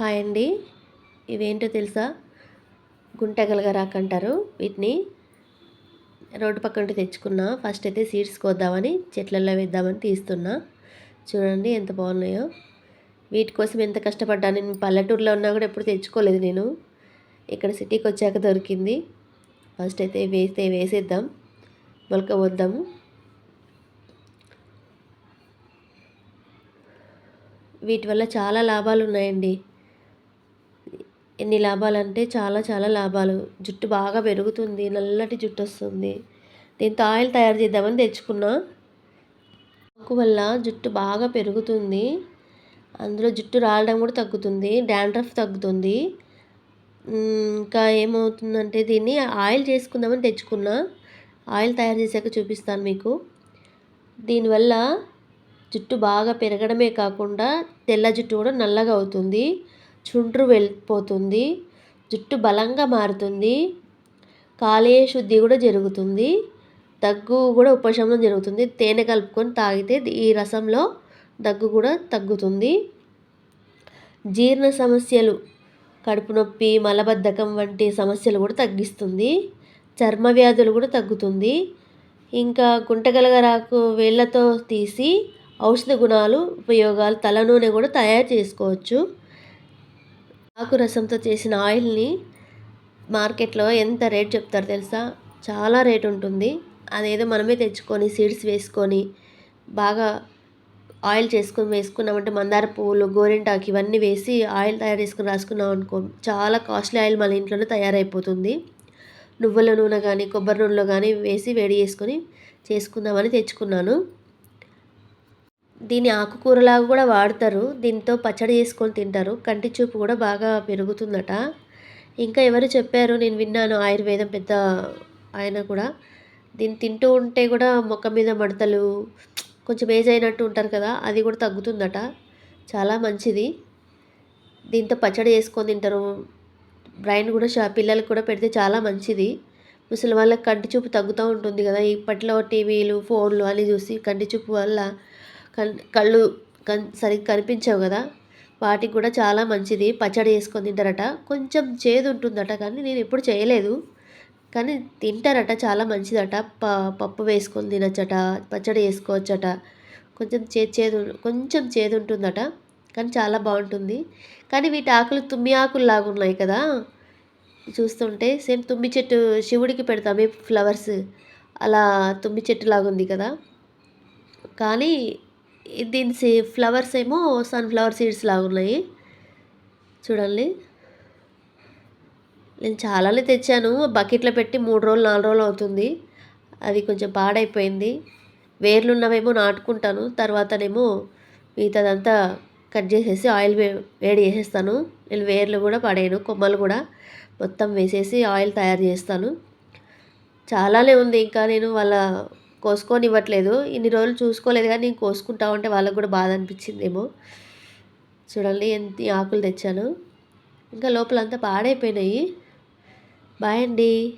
Hi అండి. ఇవేంటో తెలుసా? గుంటగలగరాకు అంటారు వీటిని. రోడ్డు పక్కన తెచ్చుకున్నా. ఫస్ట్ అయితే సీడ్స్ కోద్దామని చెట్లలో వేద్దామని తీస్తున్నా. చూడండి ఎంత బాగున్నాయో. వీటి కోసం ఎంత కష్టపడ్డా నేను పల్లెటూరులో ఉన్నా కూడా ఎప్పుడు తెచ్చుకోలేదు నేను. ఇక్కడ సిటీకి వచ్చాక దొరికింది. ఫస్ట్ అయితే వేస్తే వేసేద్దాం. మొలక వద్దాము. వీటి వల్ల చాలా లాభాలు ఉన్నాయండి ఎన్ని లాభాలు అంటే చాలా చాలా లాభాలు. జుట్టు బాగా పెరుగుతుంది నల్లటి జుట్టు వస్తుంది దీంతో ఆయిల్ తయారు చేద్దామని తెచ్చుకున్నా. ఆకు వల్ల జుట్టు బాగా పెరుగుతుంది. అందులో జుట్టు రాలడం కూడా తగ్గుతుంది డాండ్రఫ్ తగ్గుతుంది. ఇంకా ఏమవుతుందంటే దీన్ని ఆయిల్ చేసుకుందామని తెచ్చుకున్నా. ఆయిల్ తయారు చేశాక చూపిస్తాను మీకు. దీనివల్ల జుట్టు బాగా పెరగడమే కాకుండా తెల్ల జుట్టు కూడా నల్లగా అవుతుంది. చుండ్రు వెళ్ళిపోతుంది. జుట్టు బలంగా మారుతుంది. కాలేయ శుద్ధి కూడా జరుగుతుంది. దగ్గు కూడా ఉపశమనం జరుగుతుంది. తేనె కలుపుకొని తాగితే ఈ రసంలో దగ్గు కూడా తగ్గుతుంది. జీర్ణ సమస్యలు కడుపు నొప్పి మలబద్ధకం వంటి సమస్యలు కూడా తగ్గిస్తుంది. చర్మ వ్యాధులు కూడా తగ్గుతుంది. ఇంకా గుంటగలగరాకు వేళ్ళతో తీసి ఔషధ గుణాలు ఉపయోగాలు తల నూనె కూడా తయారు చేసుకోవచ్చు. ఆకు రసంతో చేసిన ఆయిల్ని మార్కెట్లో ఎంత రేట్ చెప్తారు తెలుసా? చాలా రేట్ ఉంటుంది. అదేదో మనమే తెచ్చుకొని సీడ్స్ వేసుకొని బాగా ఆయిల్ చేసుకొని వేసుకున్నామంటే మందార పువ్వులు గోరింటాకు ఇవన్నీ వేసి ఆయిల్ తయారు చేసుకుని రాసుకున్నాం అనుకో చాలా కాస్ట్లీ ఆయిల్ మన ఇంట్లోనే తయారైపోతుంది. నువ్వుల నూనె కానీ కొబ్బరి నూనెలో కానీ వేసి వేడి చేసుకొని చేసుకుందామని తెచ్చుకున్నాను. దీన్ని ఆకుకూరలాగా కూడా వాడతారు. దీంతో పచ్చడి చేసుకొని తింటారు. కంటి చూపు కూడా బాగా పెరుగుతుందట. ఇంకా ఎవరు చెప్పారు? నేను విన్నాను ఆయుర్వేదం పెద్ద ఆయన కూడా. దీన్ని తింటూ ఉంటే కూడా మొక్క మీద మడతలు కొంచెం ఏజ్ అయినట్టు ఉంటారు కదా అది కూడా తగ్గుతుందట. చాలా మంచిది. దీంతో పచ్చడి చేసుకొని తింటారు. బ్రైన్ కూడా షా పిల్లలకు కూడా పెడితే చాలా మంచిది. ముసలి వాళ్ళకి కంటి చూపు తగ్గుతూ ఉంటుంది కదా. ఇప్పట్లో టీవీలు ఫోన్లు అన్నీ చూసి కంటి చూపు వల్ల కళ్ళు కన్ సరిగ్గా కనిపించవు కదా? వాటికి కూడా చాలా మంచిది. పచ్చడి వేసుకొని తింటారట. కొంచెం చేదు ఉంటుందట కానీ నేను ఎప్పుడు చేయలేదు. కానీ తింటారట చాలా మంచిదట. ప పప్పు వేసుకొని తినచ్చట పచ్చడి వేసుకోవచ్చట. కొంచెం చేదు చేదు కొంచెం చేదు ఉంటుందట. కానీ చాలా బాగుంటుంది. కానీ వీటి ఆకులు తుమ్మి ఆకులు లాగా ఉన్నాయి కదా? చూస్తుంటే సేమ్ తుమ్మి చెట్టు శివుడికి పెడతామే ఫ్లవర్స్. అలా తుమ్మి చెట్టు లాగా ఉంది కదా? కానీ దీని సీ ఫ్లవర్స్ ఏమో సన్ఫ్లవర్ సీడ్స్ లాగా ఉన్నాయి. చూడండి. నేను చాలానే తెచ్చాను. బకెట్లో పెట్టి మూడు రోజులు నాలుగు రోజులు అవుతుంది. అది కొంచెం పాడైపోయింది. వేర్లు ఉన్నవేమో నాటుకుంటాను. తర్వాతనేమో మిగతాదంతా కట్ చేసేసి ఆయిల్ వే వేడి చేసేస్తాను. నేను వేర్లు కూడా పడేయను కొమ్మలు కూడా. మొత్తం వేసేసి ఆయిల్ తయారు చేస్తాను. చాలానే ఉంది. ఇంకా నేను వాళ్ళ కోసుకోనివ్వట్లేదు. ఇన్ని రోజులు చూసుకోలేదు కానీ నేను కోసుకుంటా ఉంటే వాళ్ళకు కూడా బాధ అనిపించిందేమో. చూడండి ఎంత ఆకులు తెచ్చాను. ఇంకా లోపలంతా పాడైపోయినాయి. బాయ్ అండి.